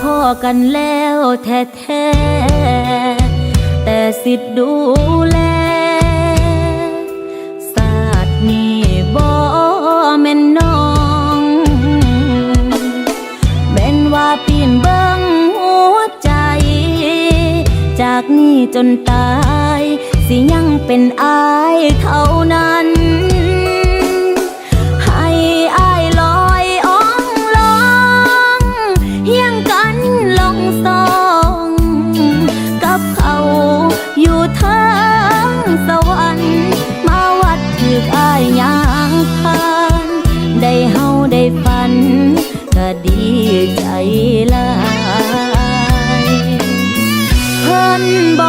พ่อกันแล้วแท้ๆแต่สิทธิ์ดูแลศาสตร์นี่บ่แม่นน้องแม่นว่าปีนเบิ้งหัวใจ จากนี้จนตาย สิยังเป็นอายเท่า อยู่ทางสวรรค์มาวัดถึกอายยางพานได้เฮาได้ฝัน ก็ดีใจลายเพิ่นบ